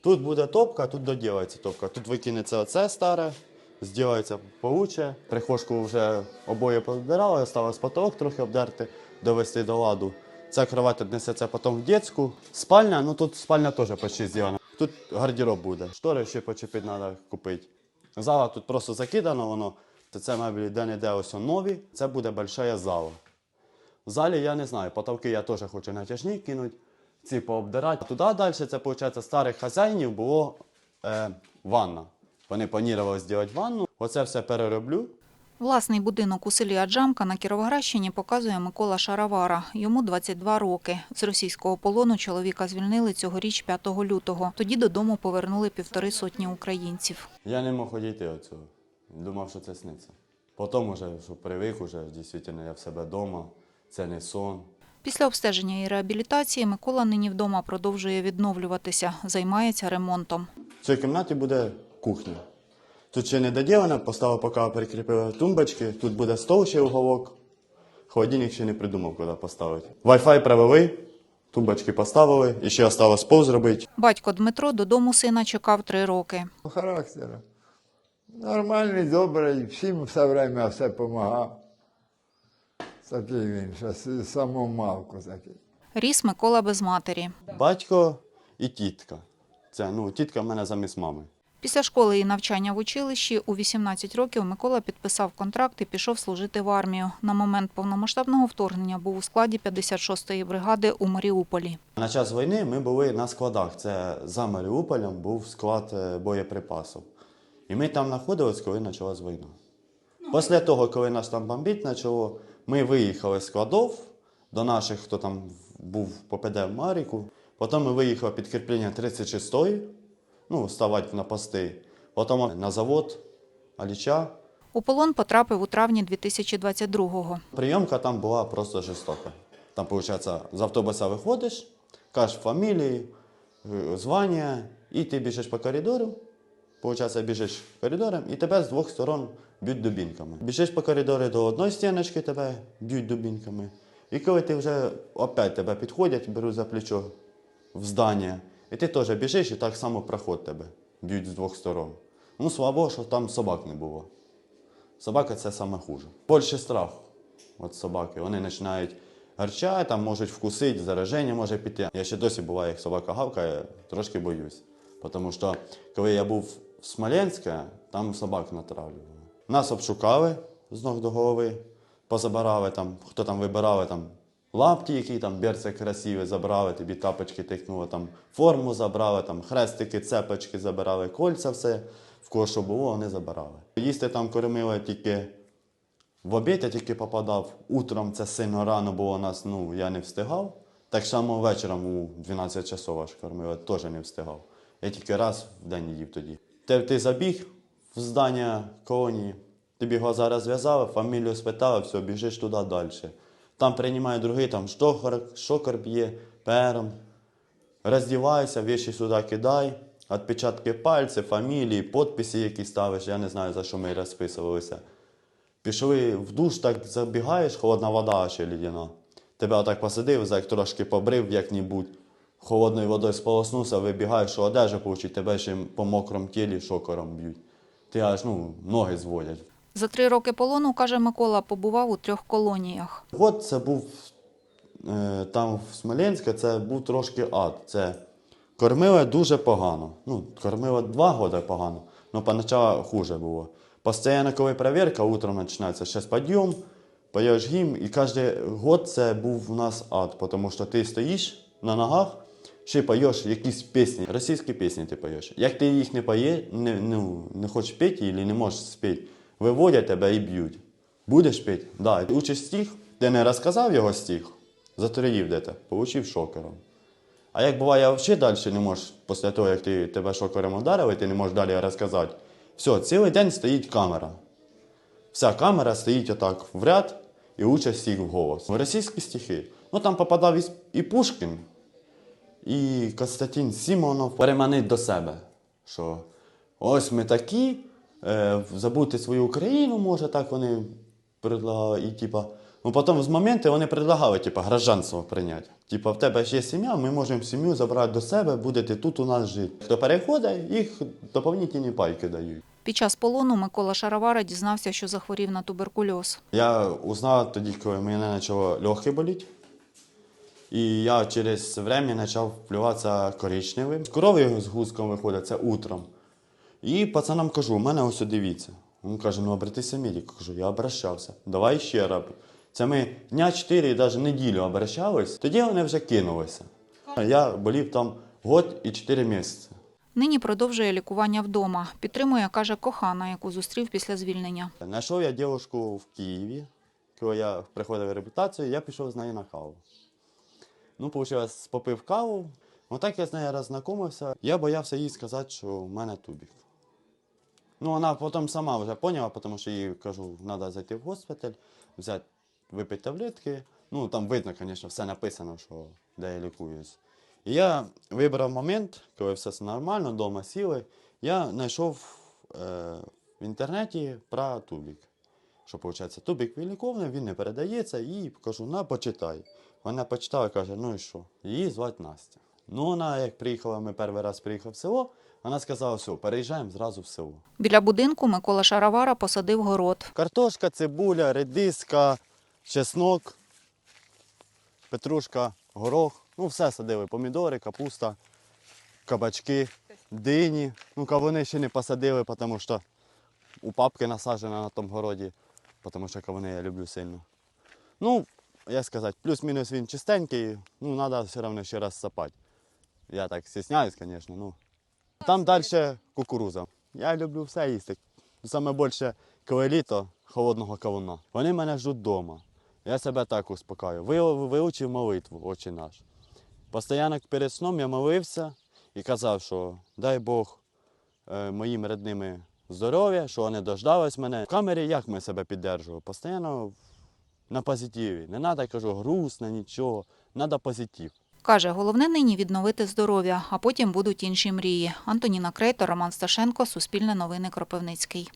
Тут буде топка, тут доділається топка. Тут викинеться оце старе, зділається пауче. Прихожку вже обоє повбирали, осталось потолок трохи обдерти, довести до ладу. Ця кровать віднесеться потім в дитячу. Спальня, ну тут спальня теж почти зроблена. Тут гардероб буде. Штори ще почепити треба купити. Зала тут просто закидано, воно. То це меблі де-не-де ось нові. Це буде большая зала. В залі я не знаю, потолки я теж хочу натяжні кинути, ці пообдирати. Туди далі це, виходить, старих хазяїнів було е, ванна. Вони планували зробити ванну. Оце все перероблю. Власний будинок у селі Аджамка на Кіровоградщині показує Микола Шаравара. Йому 22 роки. З російського полону чоловіка звільнили цьогоріч 5 лютого. Тоді додому повернули півтори сотні українців. Я не мог одійти від цього. Думав, що це сниться. Потім вже, що привик, уже, дійсно, я в себе вдома, це не сон. Після обстеження і реабілітації Микола нині вдома продовжує відновлюватися, займається ремонтом. В цій кімнаті буде кухня. Тут ще не доділено, поставив, поки прикріпили тумбочки. Тут буде стол ще уголок. Холодильник ще не придумав, куди поставити. Wi-Fi провели, тумбочки поставили, і ще осталось пол зробити. Батько Дмитро додому сина чекав три роки. характеру. Нормальний, добрий, всім все время все допомагав. Такий він, що саму мавку такий. Ріс Микола без матері. Батько і тітка. Це ну, тітка в мене замість мами. Після школи і навчання в училищі у 18 років Микола підписав контракт і пішов служити в армію. На момент повномасштабного вторгнення був у складі 56-ї бригади у Маріуполі. На час війни ми були на складах. Це за Маріуполем був склад е, боєприпасів. І ми там знаходились, коли почалась війна. Після того, коли нас там бомбити почало, ми виїхали з складов до наших, хто там був ППД в Маріку. Потім ми виїхали підкріплення 36-ї, ну, ставати на пости. Потім на завод Аліча. У полон потрапив у травні 2022-го. Прийомка там була просто жорстока. Там, виходить, з автобуса виходиш, кажеш фамілії, е, звання, і ти біжиш по коридору. Получається, біжиш коридором, і тебе з двох сторон б'ють дубінками. Біжиш по коридору до одної стіночки, тебе б'ють дубінками. І коли ти вже опять тебе підходять, беруть за плечо в здання, і ти теж біжиш, і так само проход тебе б'ють з двох сторон. Ну, слава Богу, що там собак не було. Собака це саме хуже. Більше страх від собаки. Вони починають гарчати, там можуть вкусити, зараження може піти. Я ще досі буває, як собака гавкає, трошки боюсь. Тому що коли я був в Смоленську, там собак натравлювали. Нас обшукали з ног до голови, позабирали там, хто там вибирали там лапті, які там берці красиві, забрали, тобі тапочки тикнули, там форму забрали, там хрестики, цепочки забирали, кольця, все. В кого було, вони забирали. Їсти там кормили тільки в обід я тільки попадав. Утром це сильно рано було нас, ну, я не встигав. Так само вечором у 12 часов аж кормили, теж не встигав. Я тільки раз в день їв тоді. Ти, ти забіг в здання колонії, тобі глаза розв'язали, фамілію спитали, все, біжиш туди далі. Там приймає другий, там штокер, шокер б'є, пером. Роздівайся, віші сюди кидай, відпечатки пальців, фамілії, підписи, які ставиш, я не знаю, за що ми розписувалися. Пішли в душ, так забігаєш, холодна вода ще лідяна. Тебе отак посадив, зак трошки побрив як-небудь, холодною водою сполоснувся, вибігаєш, що одежа получить, тебе ще по мокрому тілі шокером б'ють. Ти аж ну, ноги зводять. За три роки полону, каже Микола, побував у трьох колоніях. От це був е, там в Смоленську, це був трошки ад. Це кормили дуже погано. Ну, кормили два роки погано, але поначалу хуже було. Постоянно, коли перевірка, утром починається ще підйом, поєш гімн, і кожен год це був у нас ад, тому що ти стоїш на ногах, ще поєш якісь пісні, російські пісні ти поєш. Як ти їх не поєш, не, ну, не хочеш піти або не можеш спіти, виводять тебе і б'ють. Будеш пити? Да. Учиш стих, ти не розказав його стих, затроїв де-то, получив шокером. А як буває, взагалі далі не можеш, після того, як ти, тебе шокером ударили, ти не можеш далі розказати. Все, цілий день стоїть камера. Вся камера стоїть отак в ряд і учить всіх в голос. Російські стихи. Ну там попадав і Пушкін, і Константин Сімонов переманить до себе, що ось ми такі, е, забути свою Україну, може, так вони предлагали. І типа, Ну, потім з моменту вони предлагали, типу, гражданство прийняти. Типу, в тебе ж є сім'я, ми можемо сім'ю забрати до себе, будете тут у нас жити. Хто переходить, їх доповнительні пайки дають. Під час полону Микола Шаровара дізнався, що захворів на туберкульоз. Я узнав тоді, коли мене почало легке боліти. І я через время почав вплюватися коричневим. Крові з гуском виходить, це утром. І пацанам кажу, у мене ось дивіться. Він каже, ну обратися медик. Кажу, я обращався. Давай ще раз. Це ми дня 4 і навіть неділю обращались, тоді вони вже кинулися. Я болів там год і 4 місяці. Нині продовжує лікування вдома. Підтримує, каже, кохана, яку зустрів після звільнення. Знайшов я дівчинку в Києві, коли я приходив в реабілітацію, я пішов з нею на каву. Ну, вийшло, попив каву. Отак я з нею роззнайомився. Я боявся їй сказати, що в мене тубік. Ну, вона потім сама вже поняла, тому що їй кажу, треба зайти в госпіталь, взяти, випити таблетки. Ну, там видно, звісно, все написано, що де я лікуюсь. І я вибрав момент, коли все нормально, вдома сіли. Я знайшов е, в інтернеті про тубік. Що виходить, тубік виліковний, він не передається, і кажу, на, почитай. Вона почитала і каже, ну і що? Її звати Настя. Ну, вона, як приїхала, ми перший раз приїхав в село, вона сказала, все, переїжджаємо зразу в село. Біля будинку Микола Шаровара посадив город. Картошка, цибуля, редиска, чеснок, петрушка, горох. Ну, все садили. Помідори, капуста, кабачки, дині. Ну, кавуни ще не посадили, тому що у папки насаджена на тому городі, тому що кавуни я люблю сильно. Ну, як сказати, плюс-мінус він чистенький, ну, треба все одно ще раз сапати. Я так стісняюсь, звісно. Ну. Там далі кукуруза. Я люблю все їсти. Саме більше, коли літо холодного кавуна. Вони мене ждуть вдома. Я себе так успокаю. Ви, вивчив молитву, Отче наш. Постоянно перед сном я молився і казав, що дай Бог е, моїм родним здоров'я, що вони дождались мене. В камері як ми себе піддержували? Постійно на позитиві. Не треба, кажу, грустно, нічого. Треба позитив. Каже, головне нині відновити здоров'я, а потім будуть інші мрії. Антоніна Крейта, Роман Сташенко, Суспільне новини Кропивницький.